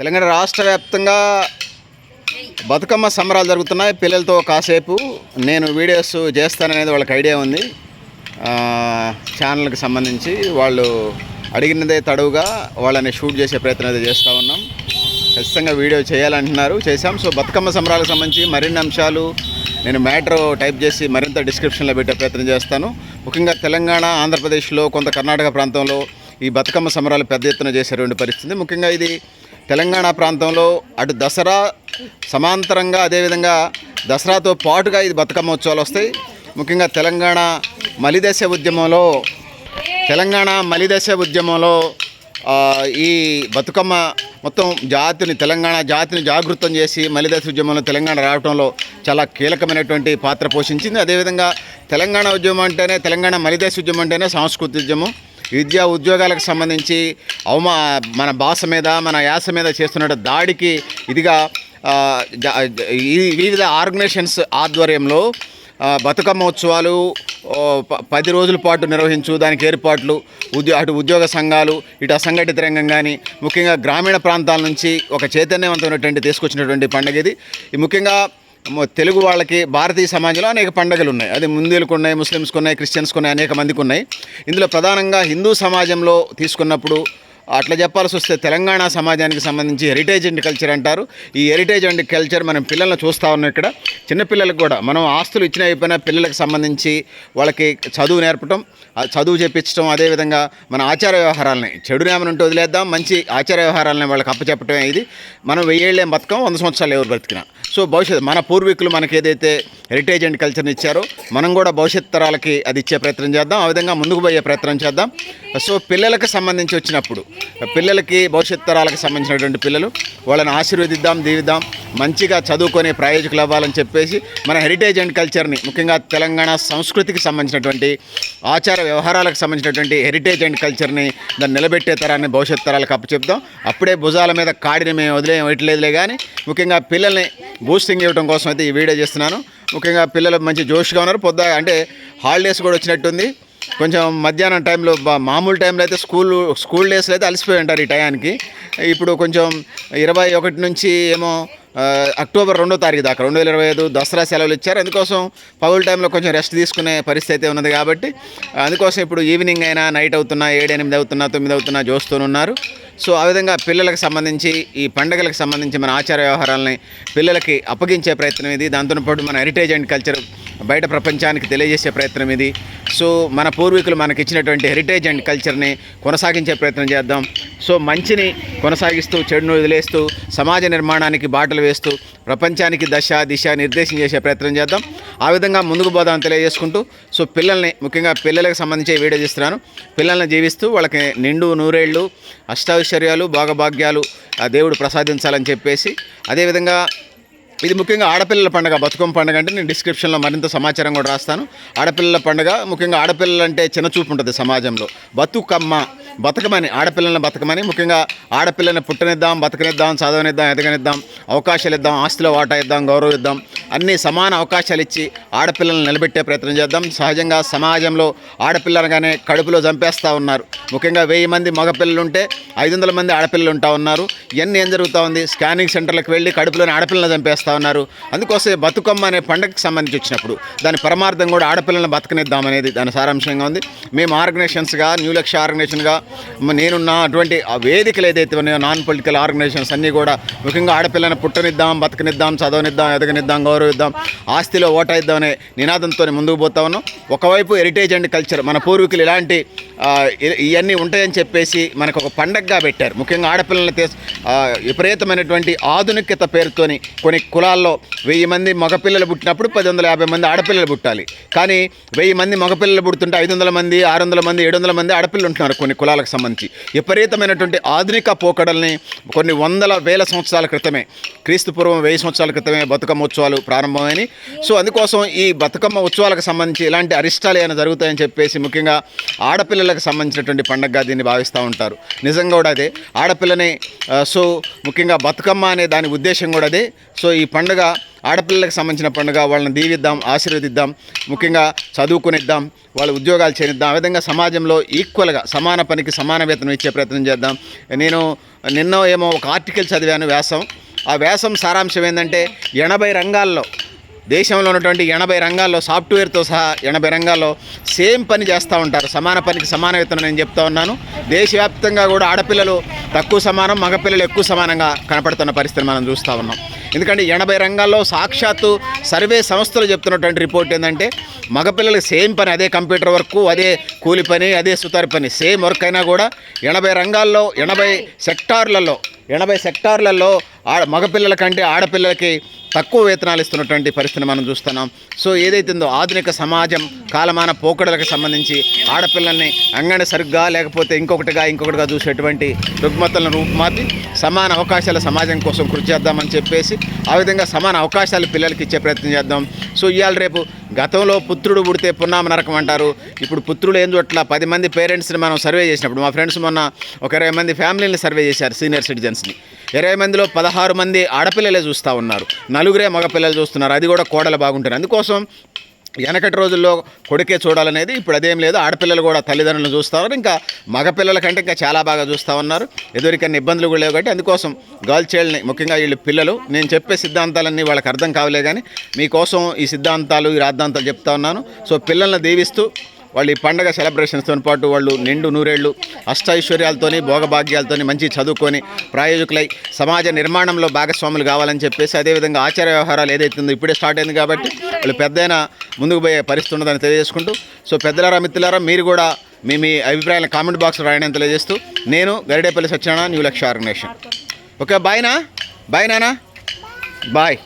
తెలంగాణ రాష్ట్ర వ్యాప్తంగా బతుకమ్మ సంబరాలు జరుగుతున్నాయి. పిల్లలతో కాసేపు నేను వీడియోస్ చేస్తాననేది వాళ్ళకి ఐడియా ఉంది. ఛానల్కి సంబంధించి వాళ్ళు అడిగినదే తడువుగా వాళ్ళని షూట్ చేసే ప్రయత్నం అయితే చేస్తూ ఉన్నాం. ఖచ్చితంగా వీడియో చేయాలంటున్నారు. చేశాం. సో బతుకమ్మ సంబరాలకు సంబంధించి మరిన్ని అంశాలు నేను మ్యాటర్ టైప్ చేసి మరింత డిస్క్రిప్షన్లో పెట్టే ప్రయత్నం చేస్తాను. ముఖ్యంగా తెలంగాణ ఆంధ్రప్రదేశ్లో కొంత కర్ణాటక ప్రాంతంలో ఈ బతుకమ్మ సంబరాలు పెద్ద ఎత్తున చేసేటువంటి పరిస్థితి. ముఖ్యంగా ఇది తెలంగాణ ప్రాంతంలో అటు దసరా సమాంతరంగా అదేవిధంగా దసరాతో పాటుగా ఇది బతుకమ్మ ఉత్సవాలు వస్తాయి. ముఖ్యంగా తెలంగాణ మలిదశ ఉద్యమంలో తెలంగాణ మలిదశ ఉద్యమంలో ఈ బతుకమ్మ మొత్తం జాతిని తెలంగాణ జాతిని జాగృతం చేసి మలిదశ ఉద్యమంలో తెలంగాణ రావడంలో చాలా కీలకమైనటువంటి పాత్ర పోషించింది. అదేవిధంగా తెలంగాణ ఉద్యమం అంటేనే తెలంగాణ మలిదశ ఉద్యమం అంటేనే సాంస్కృతిక ఉద్యమం. విద్యా ఉద్యోగాలకు సంబంధించి అవమా మన భాష మీద మన యాస మీద చేస్తున్న దాడికి ఇదిగా జ- వివిధ ఆర్గనైజేషన్స్ ఆధ్వర్యంలో బతుకమ్మ ఉత్సవాలు ప- పది రోజుల పాటు నిర్వహించు దానికి ఏర్పాట్లు ఉద్యో అటు ఉద్యోగ సంఘాలు ఇటు అసంఘటిత రంగం కానీ ముఖ్యంగా గ్రామీణ ప్రాంతాల నుంచి ఒక చైతన్యవంతమైనటువంటి తీసుకొచ్చినటువంటి పండుగ ఇది. ఈ ముఖ్యంగా తెలుగు వాళ్ళకి భారతీయ సమాజంలో అనేక పండుగలు ఉన్నాయి. అది ముందులకు ఉన్నాయి ముస్లిమ్స్కి ఉన్నాయి క్రిస్టియన్స్కి ఉన్నాయి అనేక మందికి ఉన్నాయి. ఇందులో ప్రధానంగా హిందూ సమాజంలో తీసుకున్నప్పుడు అట్లా చెప్పాల్సి వస్తే తెలంగాణ సమాజానికి సంబంధించి హెరిటేజ్ అండ్ కల్చర్ అంటారు. ఈ హెరిటేజ్ అండ్ కల్చర్ మనం పిల్లలను చూస్తూ ఉన్నాం ఇక్కడ. చిన్నపిల్లలకు కూడా మనం ఆస్తులు ఇచ్చిన అయిపోయినా పిల్లలకు సంబంధించి వాళ్ళకి చదువు నేర్పటం చదువు చెప్పించడం అదేవిధంగా మన ఆచార వ్యవహారాలని చెడు నేమని ఉంటే వదిలేద్దాం మంచి ఆచార వ్యవహారాలని వాళ్ళకి అప్పచెప్పటమే ఇది. మనం వెయ్యేళ్ళేం బతకం వంద సంవత్సరాలు ఎవరు బ్రతికినా. సో భవిష్యత్ మన పూర్వీకులు మనకి ఏదైతే హెరిటేజ్ అండ్ కల్చర్ని ఇచ్చారో మనం కూడా భవిష్యత్ తరాలకి అది ఇచ్చే ప్రయత్నం చేద్దాం. ఆ విధంగా ముందుకు పోయే ప్రయత్నం చేద్దాం. సో పిల్లలకు సంబంధించి వచ్చినప్పుడు పిల్లలకి భవిష్యత్ తరాలకు సంబంధించినటువంటి పిల్లలు వాళ్ళని ఆశీర్వదిద్దాం దీవిద్దాం మంచిగా చదువుకొని ప్రయోజకులు అవ్వాలని చెప్పేసి మన హెరిటేజ్ అండ్ కల్చర్ని ముఖ్యంగా తెలంగాణ సంస్కృతికి సంబంధించినటువంటి ఆచార వ్యవహారాలకు సంబంధించినటువంటి హెరిటేజ్ అండ్ కల్చర్ని దాన్ని నిలబెట్టే తరాన్ని భవిష్యత్ తరాలకు అప్పచెప్దాం అప్పుడే భుజాల మీద కాడిని మేము వదిలే వేయట్లేదులే కానీ ముఖ్యంగా పిల్లల్ని బూస్టింగ్ ఇవ్వడం కోసం అయితే ఈ వీడియో చేస్తున్నాను. ముఖ్యంగా పిల్లలు మంచి జోష్గా ఉన్నారు. పొద్దు అంటే హాలిడేస్ కూడా వచ్చినట్టుంది. కొంచెం మధ్యాహ్నం టైంలో మామూలు టైంలో అయితే స్కూల్ స్కూల్ డేస్లో అయితే అలసిపోయి ఉంటారు ఈ టయానికి. ఇప్పుడు కొంచెం ఇరవై ఒకటి నుంచి ఏమో అక్టోబర్ రెండో తారీఖు దాకా రెండు వేల ఇరవై ఐదు దసరా సెలవులు ఇచ్చారు. అందుకోసం పౌల్ టైంలో కొంచెం రెస్ట్ తీసుకునే పరిస్థితి అయితే ఉన్నది కాబట్టి అందుకోసం ఇప్పుడు ఈవినింగ్ అయినా నైట్ అవుతున్నా ఏడు ఎనిమిది అవుతున్నా తొమ్మిది అవుతున్నా చూస్తూనున్నారు సో ఆ విధంగా పిల్లలకు సంబంధించి ఈ పండుగలకు సంబంధించి మన ఆచార వ్యవహారాలని పిల్లలకి అప్పగించే ప్రయత్నం ఇది. దాంతోపాటు మన హెరిటేజ్ అండ్ కల్చర్ బయట ప్రపంచానికి తెలియజేసే ప్రయత్నం ఇది. సో మన పూర్వీకులు మనకి ఇచ్చినటువంటి హెరిటేజ్ అండ్ కల్చర్ని కొనసాగించే ప్రయత్నం చేద్దాం. సో మంచిని కొనసాగిస్తూ చెడును వదిలేస్తూ సమాజ నిర్మాణానికి బాటలు వేస్తూ ప్రపంచానికి దశ దిశ నిర్దేశం చేసే ప్రయత్నం చేద్దాం. ఆ విధంగా ముందుకు పోదామని తెలియజేసుకుంటూ సో పిల్లల్ని ముఖ్యంగా పిల్లలకు సంబంధించి వీడియో చేస్తున్నాను పిల్లల్ని జీవిస్తూ వాళ్ళకి నిండు నూరేళ్ళు అష్టాశ్చర్యాలు భాగభాగ్యాలు ఆ దేవుడు ప్రసాదించాలని చెప్పేసి అదేవిధంగా ఇది ముఖ్యంగా ఆడపిల్లల పండుగ బతుకమ్మ పండుగ అంటే నేను డిస్క్రిప్షన్లో మరింత సమాచారం కూడా రాస్తాను. ఆడపిల్లల పండుగ ముఖ్యంగా ఆడపిల్లలు అంటే ఉంటుంది సమాజంలో. బతుకమ్మ బతకమని ఆడపిల్లలను బతకమని ముఖ్యంగా ఆడపిల్లని పుట్టనిద్దాం బతకనిద్దాం చదవనిద్దాం ఎదగనిద్దాం అవకాశాలు ఇద్దాం ఆస్తిలో వాటా ఇద్దాం గౌరవం ఇద్దాం అన్ని సమాన అవకాశాలు ఇచ్చి ఆడపిల్లల్ని నిలబెట్టే ప్రయత్నం చేద్దాం. సహజంగా సమాజంలో ఆడపిల్లలుగానే కడుపులో చంపేస్తూ ఉన్నారు. ముఖ్యంగా వెయ్యి మంది మగపిల్లలు ఉంటే ఐదు వందల మంది ఆడపిల్లలు ఉంటా ఉన్నారు. ఇవన్నీ ఏం జరుగుతూ ఉంది? స్కానింగ్ సెంటర్లకు వెళ్ళి కడుపులోని ఆడపిల్లలను చంపేస్తూ ఉన్నారు. అందుకోసం బతుకమ్మ అనే పండుగకి సంబంధించి వచ్చినప్పుడు దాని పరమార్థం కూడా ఆడపిల్లలను బతకనిద్దాం అనేది దాని సారాంశంగా ఉంది. మేము ఆర్గనైజేషన్స్గా న్యూ లక్ష్య ఆర్గనైజేషన్గా నేనున్న అటువంటి ఆ వేదికలు ఏదైతే ఉన్నాయో నాన్ పొలిటికల్ ఆర్గనైజేషన్స్ అన్నీ కూడా ముఖ్యంగా ఆడపిల్లని పుట్టనిద్దాం బతకనిద్దాం చదవనిద్దాం ఎదగనిద్దాం గౌరవిద్దాం ఆస్తిలో ఓటా అనే నినాదంతో ముందుకు పోతా ఉన్నాం. ఒకవైపు హెరిటేజ్ అండ్ కల్చర్ మన పూర్వీకులు ఇలాంటి ఇవన్నీ ఉంటాయని చెప్పేసి మనకు ఒక పండగగా పెట్టారు. ముఖ్యంగా ఆడపిల్లల్ని విపరీతమైనటువంటి ఆధునికత పేరుతోని కొన్ని కులాల్లో వెయ్యి మంది మగపిల్లలు పుట్టినప్పుడు పది వందల యాభై మంది ఆడపిల్లలు పుట్టాలి. కానీ వెయ్యి మంది మగపిల్లలు పుడుతుంటే ఐదు వందల మంది ఆరు వందల మంది ఏడు వందల మంది ఆడపిల్లలు ఉంటున్నారు కొన్ని కులాలకు సంబంధించి. విపరీతమైనటువంటి ఆధునిక పోకడల్ని కొన్ని వందల వేల సంవత్సరాల క్రితమే క్రీస్తుపూర్వం వెయ్యి సంవత్సరాల క్రితమే బతుకమ్మ ఉత్సవాలు ప్రారంభమైనవి సో అందుకోసం ఈ బతుకమ్మ ఉత్సవాలకు సంబంధించి ఇలాంటి అరిష్టాలు ఏమైనా జరుగుతాయని చెప్పేసి ముఖ్యంగా ఆడపిల్లలకు సంబంధించినటువంటి పండగగా దీన్ని భావిస్తూ ఉంటారు. నిజంగా కూడా అదే. ఆడపిల్లని సో ముఖ్యంగా బతుకమ్మ అనే దాని ఉద్దేశం కూడా అదే. సో ఈ పండుగ ఆడపిల్లలకు సంబంధించిన పండుగ వాళ్ళని దీవిద్దాం ఆశీర్వదిద్దాం ముఖ్యంగా చదువుకునిద్దాం వాళ్ళ ఉద్యోగాలు చేరిద్దాం. ఆ విధంగా సమాజంలో ఈక్వల్గా సమాన పనికి సమాన వేతనం ఇచ్చే ప్రయత్నం చేద్దాం. నేను నిన్న ఏమో ఒక ఆర్టికల్ చదివాను వ్యాసం. ఆ వ్యాసం సారాంశం ఏంటంటే ఎనభై రంగాల్లో దేశంలో ఉన్నటువంటి ఎనభై రంగాల్లో సాఫ్ట్వేర్తో సహా ఎనభై రంగాల్లో సేమ్ పని చేస్తూ ఉంటారు. సమాన పనికి సమాన వేతనం నేను చెప్తా ఉన్నాను. దేశవ్యాప్తంగా కూడా ఆడపిల్లలు తక్కువ సమానం మగపిల్లలు ఎక్కువ సమానంగా కనపడుతున్న పరిస్థితిని మనం చూస్తూ ఉన్నాం. ఎందుకంటే ఎనభై రంగాల్లో సాక్షాత్తు సర్వే సంస్థలు చెప్తున్నటువంటి రిపోర్ట్ ఏంటంటే మగపిల్లలకి సేమ్ పని అదే కంప్యూటర్ వర్క్ అదే కూలి పని అదే సుతారి పని. సేమ్ వర్క్ అయినా కూడా ఎనభై రంగాల్లో ఎనభై సెక్టార్లలో ఎనభై సెక్టార్లలో ఆడ మగపిల్లల కంటే ఆడపిల్లలకి తక్కువ వేతనాలు ఇస్తున్నటువంటి పరిస్థితిని మనం చూస్తున్నాం. సో ఏదైతుందో ఆధునిక సమాజం కాలమాన పోకడలకు సంబంధించి ఆడపిల్లల్ని అంగన సరిగ్గా లేకపోతే ఇంకొకటిగా ఇంకొకటిగా చూసేటువంటి రుగ్మతలను రూపుమాపి సమాన అవకాశాల సమాజం కోసం కృషి చేద్దామని చెప్పేసి ఆ విధంగా సమాన అవకాశాలు పిల్లలకి ఇచ్చే ప్రయత్నం చేద్దాం. సో ఇవాళ రేపు గతంలో పుత్రుడు పుడితే పున్నామ నరకం అంటారు. ఇప్పుడు పుత్రులు ఏం చోట్ల పది మంది పేరెంట్స్ని మనం సర్వే చేసినప్పుడు మా ఫ్రెండ్స్ మొన్న ఒక ఇరవై మంది ఫ్యామిలీని సర్వే చేశారు సీనియర్ సిటిజన్స్. సిటిజన్స్ని ఇరవై మందిలో పదహారు మంది ఆడపిల్లలే చూస్తూ ఉన్నారు. నలుగురే మగపిల్లలు చూస్తున్నారు. అది కూడా కోడలు బాగుంటుంది. అందుకోసం వెనకటి రోజుల్లో కొడుకే చూడాలనేది ఇప్పుడు అదేం లేదు. ఆడపిల్లలు కూడా తల్లిదండ్రులను చూస్తారు. ఇంకా మగపిల్లల కంటే ఇంకా చాలా బాగా చూస్తూ ఉన్నారు. ఎదురికన్నా ఇబ్బందులు కూడా లేవు కాబట్టి అందుకోసం గర్ల్ చైల్డ్ని ముఖ్యంగా వీళ్ళు పిల్లలు నేను చెప్పే సిద్ధాంతాలన్నీ వాళ్ళకి అర్థం కావలే కానీ మీకోసం ఈ సిద్ధాంతాలు ఈ రాద్ధాంతాలు చెప్తా ఉన్నాను. సో పిల్లల్ని దీవిస్తూ వాళ్ళు ఈ పండగ సెలబ్రేషన్స్తో పాటు వాళ్ళు నిండు నూరేళ్ళు అష్టైశ్వర్యాలతోని భోగభాగ్యాలతోని మంచి చదువుకొని ప్రాయోజకులై సమాజ నిర్మాణంలో భాగస్వాములు కావాలని చెప్పేసి అదేవిధంగా ఆచార వ్యవహారాలు ఏదైతే ఉందో ఇప్పుడే స్టార్ట్ అయింది కాబట్టి వాళ్ళు పెద్దయినా ముందుకు పోయే పరిస్థితి ఉన్నదని తెలియజేసుకుంటూ సో పెద్దలారా మిత్రులారా మీరు కూడా మీ మీ అభిప్రాయాలను కామెంట్ బాక్స్లో రాయడం తెలియజేస్తూ నేను Garidepalli Satyanarayana new Lakshya organisation okay బాయ్నా bye నానా? బాయ్